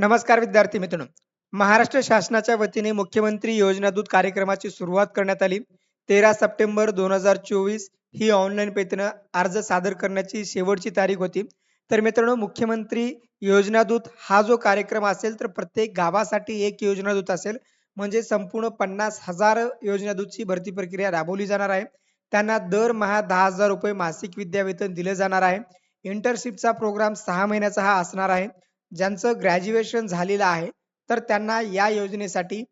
नमस्कार विद्यार्थी मित्रांनो. महाराष्ट्र शासनाच्या वतीने मुख्यमंत्री योजना दूत कार्यक्रमाची सुरुवात करण्यात आली. तेरा सप्टेंबर दोन हजार चोवीस ही ऑनलाईन पद्धतीनं अर्ज सादर करण्याची शेवटची तारीख होती. तर मित्रांनो मुख्यमंत्री योजना दूत हा जो कार्यक्रम असेल तर प्रत्येक गावासाठी एक योजना दूत असेल. म्हणजे संपूर्ण पन्नास हजार योजना दूतची भरती प्रक्रिया राबवली जाणार आहे. त्यांना दरमहा दहा हजार रुपये मासिक विद्यावेतन दिलं जाणार आहे. इंटर्नशिपचा प्रोग्राम सहा महिन्याचा हा असणार आहे. ज्यांचं ग्रॅज्युएशन झालेलं आहे तर त्यांना या योजनेसाठी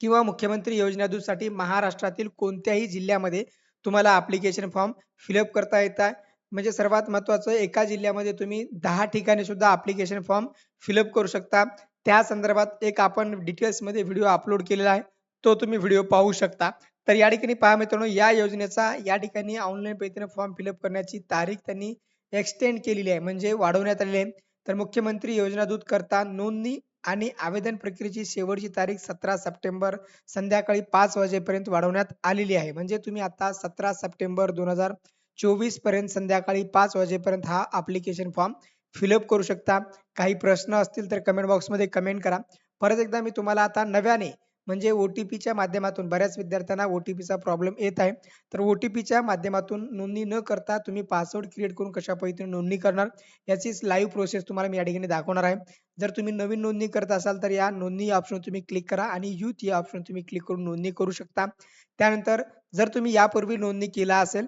किंवा मुख्यमंत्री योजनेसाठी महाराष्ट्रातील कोणत्याही जिल्ह्यामध्ये तुम्हाला ॲप्लिकेशन फॉर्म फिलअप करता येत आहे. म्हणजे सर्वात महत्वाचं एका जिल्ह्यामध्ये तुम्ही दहा ठिकाणी सुद्धा ॲप्लिकेशन फॉर्म फिलअप करू शकता. त्या संदर्भात एक आपण डिटेल्समध्ये व्हिडिओ अपलोड केलेला आहे. तो तुम्ही व्हिडिओ पाहू शकता. तर या ठिकाणी पहा मित्रांनो या योजनेचा या ठिकाणी ऑनलाईन पद्धतीने फॉर्म फिलअप करण्याची तारीख त्यांनी एक्सटेंड केलेली आहे. म्हणजे वाढवण्यात आलेली आहे. तर मुख्यमंत्री योजना दूत करता नोंदणी आणि आवेदन प्रक्रियेची शेवटची तारीख सतरा सप्टेंबर संध्याकाळी पाच वाजेपर्यंत वाढवण्यात आलेली आहे. म्हणजे तुम्ही आता सतरा सप्टेंबर दोन हजार चोवीसपर्यंत संध्याकाळी पाच वाजेपर्यंत हा अप्लिकेशन फॉर्म फिलअप करू शकता. काही प्रश्न असतील तर कमेंट बॉक्समध्ये कमेंट करा. परत एकदा मी तुम्हाला आता नव्याने म्हणजे ओटीपीच्या माध्यमातून बऱ्याच विद्यार्थ्यांना ओटीपीचा प्रॉब्लेम येत आहे. तर ओटीपीच्या माध्यमातून नोंदणी न करता तुम्ही पासवर्ड क्रिएट करून कशा पद्धतीने नोंदणी करणार याचीच लाईव्ह प्रोसेस तुम्हाला मी या ठिकाणी दाखवणार आहे. जर तुम्ही नवीन नोंदणी करत असाल तर या नोंदणी ऑप्शन तुम्ही क्लिक करा आणि यूथ या ऑप्शन तुम्ही क्लिक करून नोंदणी करू शकता. त्यानंतर जर तुम्ही यापूर्वी नोंदणी केला असेल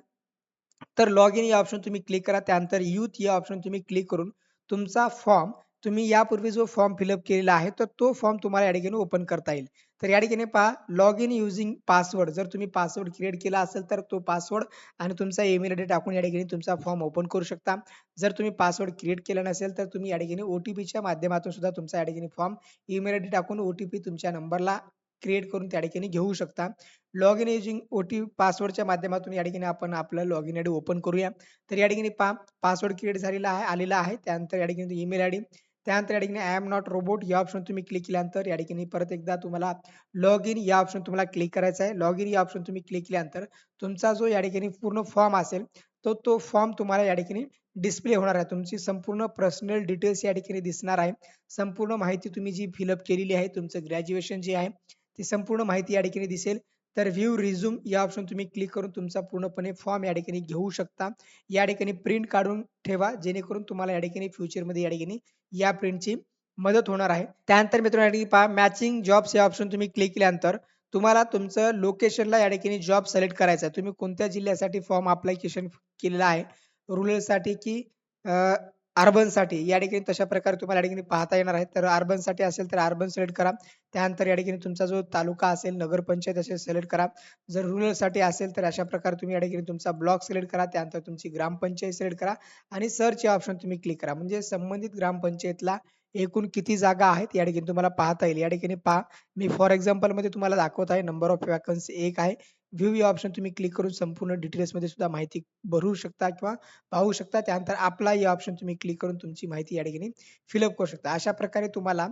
तर लॉग इन या ऑप्शन तुम्ही क्लिक करा. त्यानंतर यूथ या ऑप्शन तुम्ही क्लिक करून तुमचा फॉर्म तुम्ही यापूर्वी जो फॉर्म फिलअप केलेला आहे तर तो फॉर्म तुम्हाला या ठिकाणी ओपन करता येईल. तर या ठिकाणी पहा लॉग इन युझिंग पासवर्ड जर तुम्ही पासवर्ड क्रिएट केला असेल तर तो पासवर्ड आणि तुमचा ईमेल आयडी टाकून या ठिकाणी तुमचा फॉर्म ओपन करू शकता. जर तुम्ही पासवर्ड क्रिएट केला नसेल तर तुम्ही या ठिकाणी ओटीपीच्या माध्यमातून सुद्धा तुमचा या ठिकाणी फॉर्म ईमेल आयडी टाकून ओटीपी तुमच्या नंबरला क्रिएट करून त्या ठिकाणी घेऊ शकता. लॉग इन युजिंग टी पासवर्डच्या माध्यमातून या ठिकाणी आपण आपलं लॉग इन आयडी ओपन करूया. तर या ठिकाणी पा पासवर्ड क्रिएट झालेला आहे आलेला आहे. त्यानंतर या ठिकाणी ईमेल आयडी त्यानंतर या ठिकाणी आय एम नॉट रोबोट या ऑप्शन तुम्ही क्लिक केल्यानंतर या ठिकाणी परत एकदा तुम्हाला लॉग इन या ऑप्शन तुम्हाला क्लिक करायचा आहे. लॉग इन या ऑप्शन तुम्ही क्लिक केल्यानंतर तुमचा जो या ठिकाणी पूर्ण फॉर्म असेल तो तो फॉर्म तुम्हाला या ठिकाणी डिस्प्ले होणार आहे. तुमची संपूर्ण पर्सनल डिटेल्स या ठिकाणी दिसणार आहे. संपूर्ण माहिती तुम्ही जी फिलअप केलेली आहे तुमचं ग्रॅज्युएशन जे आहे ती संपूर्ण माहिती या ठिकाणी दिसेल. तर व्ह्यू रिझ्यूम या ऑप्शन तुम्ही क्लिक करून तुमचा पूर्णपणे फॉर्म या ठिकाणी घेऊ शकता. या ठिकाणी प्रिंट काढून ठेवा जेणेकरून तुम्हाला या ठिकाणी फ्युचरमध्ये या ठिकाणी या प्रिंटची मदत होणार आहे. त्यानंतर मित्रांनो या ठिकाणी पहा मॅचिंग जॉब्स या ऑप्शन तुम्ही क्लिक केल्यानंतर तुम्हाला तुमचं लोकेशनला या ठिकाणी जॉब सिलेक्ट करायचा आहे. तुम्ही कोणत्या जिल्ह्यासाठी फॉर्म अप्लिकेशन केलेला आहे? रुरलसाठी की अर्बनसाठी या ठिकाणी तशा प्रकारे तुम्हाला या ठिकाणी पाहता येणार आहे तर अर्बनसाठी असेल तर अर्बन सिलेक्ट करा. त्यानंतर या ठिकाणी तुमचा जो तालुका असेल नगरपंचायत असेल सिलेक्ट करा. जर रुरलसाठी असेल तर अशा प्रकारे तुम्ही या ठिकाणी तुमचा ब्लॉक सिलेक्ट करा. त्यानंतर तुमची ग्रामपंचायत सिलेक्ट करा. आणि सर्च या ऑप्शन तुम्ही क्लिक करा. म्हणजे संबंधित ग्रामपंचायतला एकूण किती जागा आहेत या ठिकाणी तुम्हाला पाहता येईल. या ठिकाणी पहा. मी फॉर एक्झाम्पलमध्ये तुम्हाला दाखवत आहे नंबर ऑफ वॅकन्सी एक आहे. व्ह्यू या ऑप्शन तुम्ही क्लिक करून संपूर्ण डिटेल्समध्ये सुद्धा माहिती भरू शकता किंवा पाहू शकता. त्यानंतर आपला या ऑप्शन तुम्ही क्लिक करून तुमची माहिती या ठिकाणी फिलअप करू शकता. अशा प्रकारे तुम्हाला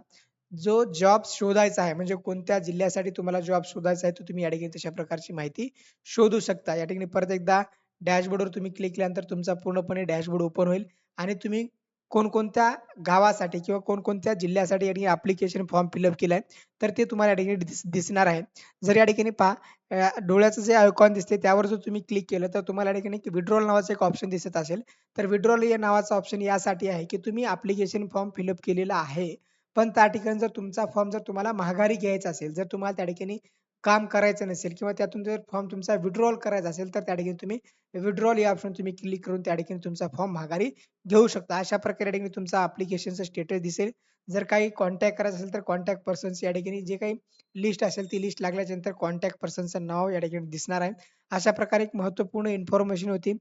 जो जॉब शोधायचा आहे म्हणजे कोणत्या जिल्ह्यासाठी तुम्हाला जॉब शोधायचा आहे तो तुम्ही या ठिकाणी तशा प्रकारची माहिती शोधू शकता. या ठिकाणी परत एकदा डॅशबोर्डवर तुम्ही क्लिक केल्यानंतर तुमचा पूर्णपणे डॅशबोर्ड ओपन होईल आणि तुम्ही कोणकोणत्या गावासाठी किंवा कोणकोणत्या जिल्ह्यासाठी या ठिकाणी ऍप्लिकेशन फॉर्म फिलअप केलाय तर ते तुम्हाला या ठिकाणी दिसणार आहे. जर या ठिकाणी पहा डोळ्याचं जे आयकॉन दिसते त्यावर जर तुम्ही क्लिक केलं तर तुम्हाला या ठिकाणी विड्रॉल नावाचं एक ऑप्शन दिसत असेल. तर विड्रॉल या नावाचा ऑप्शन यासाठी आहे की तुम्ही ऍप्लिकेशन फॉर्म फिलअप केलेला आहे. पण त्या ठिकाणी जर तुमचा फॉर्म जर तुम्हाला महागारी घ्यायचा असेल जर तुम्हाला त्या ठिकाणी काम करायचं नसेल किंवा त्यातून जर फॉर्म तुमचा विड्रॉल करायचा असेल तर त्या ठिकाणी तुम्ही विड्रॉल या ऑप्शन तुम्ही क्लिक करून त्या ठिकाणी तुमचा फॉर्म माघारी घेऊ शकता. अशा प्रकारे ठिकाणी तुमचा अप्लिकेशनचा स्टेटस दिसेल. जर काही कॉन्टॅक्ट करायचं असेल तर कॉन्टॅक्ट पर्सन्स या ठिकाणी जे काही लिस्ट असेल ती लिस्ट लागल्याच्यानंतर कॉन्टॅक्ट पर्सनचं नाव या ठिकाणी दिसणार आहे. अशा प्रकारे एक महत्त्वपूर्ण इन्फॉर्मेशन होती.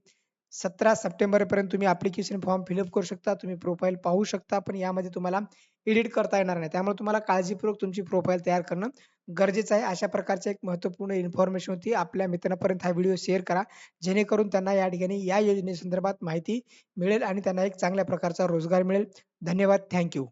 सतरा सप्टेंबर पर्यंत तुम्ही ॲप्लिकेशन फॉर्म फिलअप करू शकता तुम्ही प्रोफाईल पाहू शकता पण यामध्ये तुम्हाला एडिट करता येणार नाही. त्यामुळे तुम्हाला काळजीपूर्वक तुमची प्रोफाईल तयार करणं गरजेचं आहे. अशा प्रकारचे एक महत्त्वपूर्ण इन्फॉर्मेशन होती. आपल्या मित्रांपर्यंत हा व्हिडिओ शेअर करा. जेणेकरून त्यांना या ठिकाणी या योजनेसंदर्भात माहिती मिळेल आणि त्यांना एक चांगल्या प्रकारचा रोजगार मिळेल. धन्यवाद. थँक्यू